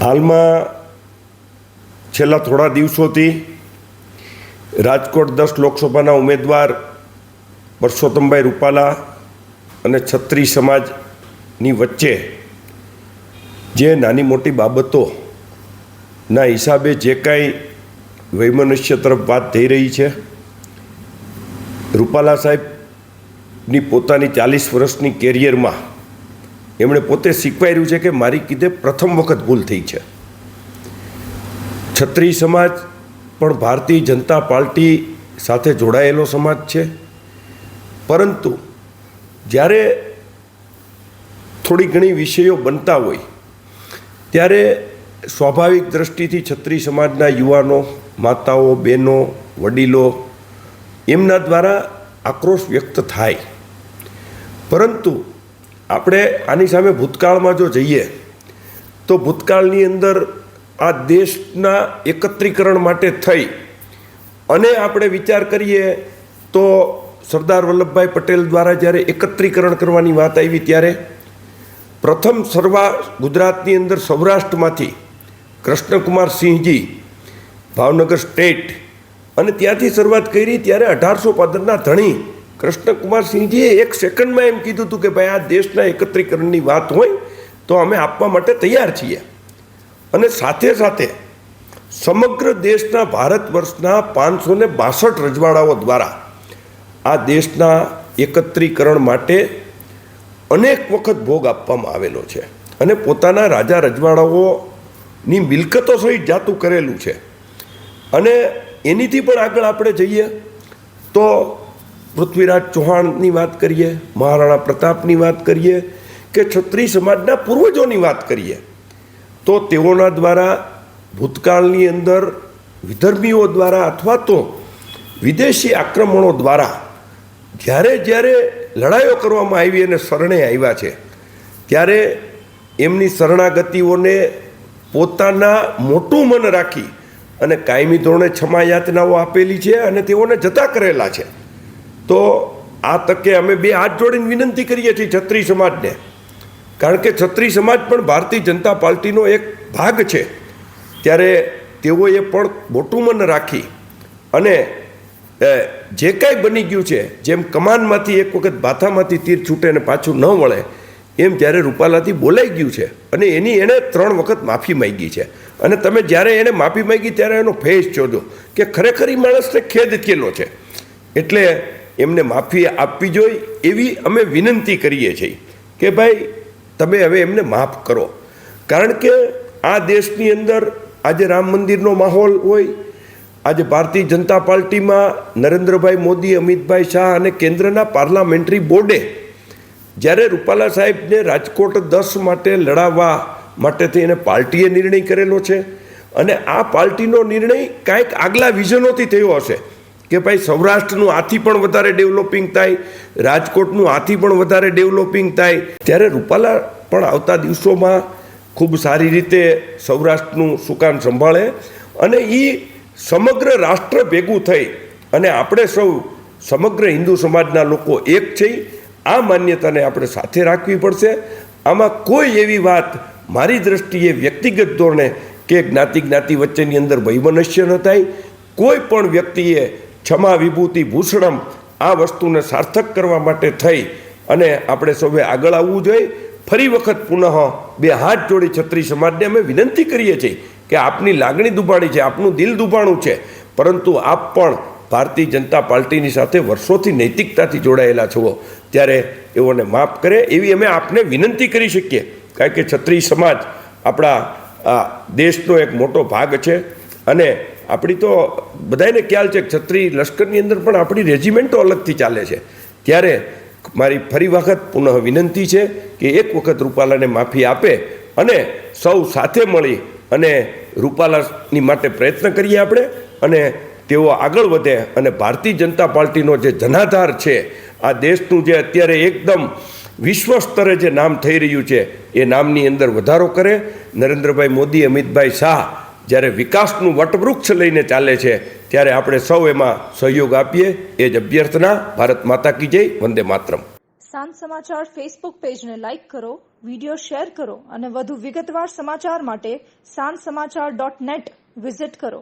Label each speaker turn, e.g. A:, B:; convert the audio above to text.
A: હાલમાં છેલ્લા થોડા દિવસોથી રાજકોટ દસ લોકસભાના ઉમેદવાર પરસોત્તમભાઈ રૂપાલા અને છત્રી સમાજની વચ્ચે જે નાની મોટી બાબતોના હિસાબે જે કાંઈ વૈમનુષ્ય તરફ વાત થઈ રહી છે, રૂપાલા સાહેબની પોતાની ચાલીસ વર્ષની કેરિયરમાં એમણે પોતે શીખવાડ્યું છે કે મારી કીધે પ્રથમ વખત ભૂલ થઈ છે. છત્રી સમાજ પણ ભારતીય જનતા પાર્ટી સાથે જોડાયેલો સમાજ છે. પરંતુ જ્યારે થોડી ઘણી વિષયો બનતા હોય, ત્યારે સ્વાભાવિક દ્રષ્ટિથી છત્રી સમાજના યુવાનો, માતાઓ, બહેનો, વડીલો એમના દ્વારા આક્રોશ વ્યક્ત થાય. પરંતુ આપણે આની સામે ભૂતકાળમાં જો જઈએ, તો ભૂતકાળની અંદર આ દેશના એકત્રીકરણ માટે થઈ. અને આપણે વિચાર કરીએ, તો સરદાર વલ્લભભાઈ પટેલ દ્વારા જ્યારે એકત્રીકરણ કરવાની વાત આવી ત્યારે પ્રથમ સર્વા ગુજરાતની અંદર સૌરાષ્ટ્રમાંથી કૃષ્ણકુમાર સિંહજી, ભાવનગર સ્ટેટ અને ત્યાંથી શરૂઆત કરી ત્યારે અઢારસો પંદરના ધણી કૃષ્ણકુમાર સિંહજીએ એક સેકન્ડમાં એમ કીધું હતું કે ભાઈ આ દેશના એકત્રીકરણની વાત હોય તો અમે આપવા માટે તૈયાર છીએ. અને સાથે સાથે સમગ્ર દેશના ભારત વર્ષના પાંચસો ને બાસઠ રજવાડાઓ દ્વારા આ દેશના એકત્રીકરણ માટે અનેક વખત ભોગ આપવામાં આવેલો છે. અને પોતાના રાજા રજવાડાઓની મિલકતો સહિત જાતું કરેલું છે. અને એનીથી પણ આગળ આપણે જઈએ તો પૃથ્વીરાજ ચૌહાણની વાત કરીએ, મહારાણા પ્રતાપની વાત કરીએ કે ક્ષત્રિય સમાજના પૂર્વજોની વાત કરીએ, તો તેઓના દ્વારા ભૂતકાળની અંદર વિધર્મીઓ દ્વારા અથવા તો વિદેશી આક્રમણો દ્વારા જ્યારે જ્યારે લડાઈઓ કરવામાં આવી અને શરણે આવ્યા છે, ત્યારે એમની શરણાગતિઓને પોતાના મોટું મન રાખી અને કાયમી ધોરણે ક્ષમા યાતનાઓ આપેલી છે અને તેઓને જતા કરેલા છે. તો આ તકે અમે બે હાથ જોડીને વિનંતી કરીએ છીએ છત્રી સમાજને. કારણ કે છત્રી સમાજ પણ ભારતીય જનતા પાર્ટીનો એક ભાગ છે. ત્યારે તેઓએ પણ મોટું મન રાખી અને જે કાંઈ બની ગયું છે, જેમ કમાનમાંથી એક વખત ભાથામાંથી તીર છૂટે અને પાછું ન વળે, એમ જ્યારે રૂપાલાથી બોલાઈ ગયું છે અને એની એણે ત્રણ વખત માફી માંગી છે. અને તમે જ્યારે એણે માફી માંગી ત્યારે એનો ફેસ જોજો કે ખરેખર એ માણસને ખેદ કેલો છે. એટલે એમને માફી આપવી જોઈએ એવી અમે વિનંતી કરીએ છીએ કે ભાઈ, તમે હવે એમને માફ કરો. કારણ કે આ દેશની અંદર આજે રામ મંદિરનો માહોલ હોય, આજે ભારતીય જનતા પાર્ટીમાં નરેન્દ્રભાઈ મોદી, અમિતભાઈ શાહ અને કેન્દ્રના પાર્લામેન્ટરી બોર્ડે જ્યારે રૂપાલા સાહેબને રાજકોટ દસ માટે લડાવવા માટેથી એને પાર્ટીએ નિર્ણય કરેલો છે અને આ પાર્ટીનો નિર્ણય કાંઈક આગલા વિઝનોથી થયો હશે. કે ભાઈ સૌરાષ્ટ્રનું આથી પણ વધારે ડેવલપિંગ થાય, રાજકોટનું આથી પણ વધારે ડેવલપિંગ થાય. ત્યારે રૂપાલા પણ આવતા દિવસોમાં ખૂબ સારી રીતે સૌરાષ્ટ્રનું સુકાન સંભાળે અને એ સમગ્ર રાષ્ટ્ર ભેગું થઈ અને આપણે સૌ સમગ્ર હિન્દુ સમાજના લોકો એક છે આ માન્યતાને આપણે સાથે રાખવી પડશે. આમાં કોઈ એવી વાત મારી દ્રષ્ટિએ વ્યક્તિગત ધોરણે કે જ્ઞાતિ જ્ઞાતિ વચ્ચેની અંદર વૈમનસ્ય ન થાય. કોઈ પણ વ્યક્તિએ ક્ષમા વિભૂતિ ભૂષણમ આ વસ્તુને સાર્થક કરવા માટે થઈ અને આપણે સૌએ આગળ આવવું જોઈએ. ફરી વખત પુનઃ બે હાથ જોડી છત્રી સમાજને અમે વિનંતી કરીએ છીએ કે આપની લાગણી દુભાણી છે, આપનું દિલ દુભાણું છે. પરંતુ આપ પણ ભારતીય જનતા પાર્ટીની સાથે વર્ષોથી નૈતિકતાથી જોડાયેલા છો. ત્યારે એઓને માફ કરે, એવી અમે આપને વિનંતી કરી શકીએ. કારણ કે છત્રી સમાજ આપણા દેશનો એક મોટો ભાગ છે અને આપણી તો બધાને ખ્યાલ છે છત્રી લશ્કરની અંદર પણ આપણી રેજિમેન્ટો અલગથી ચાલે છે. ત્યારે મારી ફરી વખત પુનઃ વિનંતી છે કે એક વખત રૂપાલાને માફી આપે અને સૌ સાથે મળી અને રૂપાલાની માટે પ્રયત્ન કરીએ આપણે અને તેઓ આગળ વધે અને ભારતીય જનતા પાર્ટીનો જે જનાધાર છે, આ દેશનું જે અત્યારે એકદમ વિશ્વ સ્તરે જે નામ થઈ રહ્યું છે, એ નામની અંદર વધારો કરે. નરેન્દ્રભાઈ મોદી, અમિતભાઈ શાહ જ્યારે વિકાસનું વટવૃક્ષ લઈને ચાલે છે, ત્યારે આપણે સૌ એમાં સહયોગ આપીએ. એ જ અભ્યર્થના, ભારત માતા કી જય, વંદે માતરમ.
B: સાંજ સમાચાર ફેસબુક પેજને લાઇક કરો વિડિયો શેર કરો અને વધુ વિગતવાર સમાચાર માટે સાંજ સમાચાર ડોટ નેટ વિઝિટ કરો.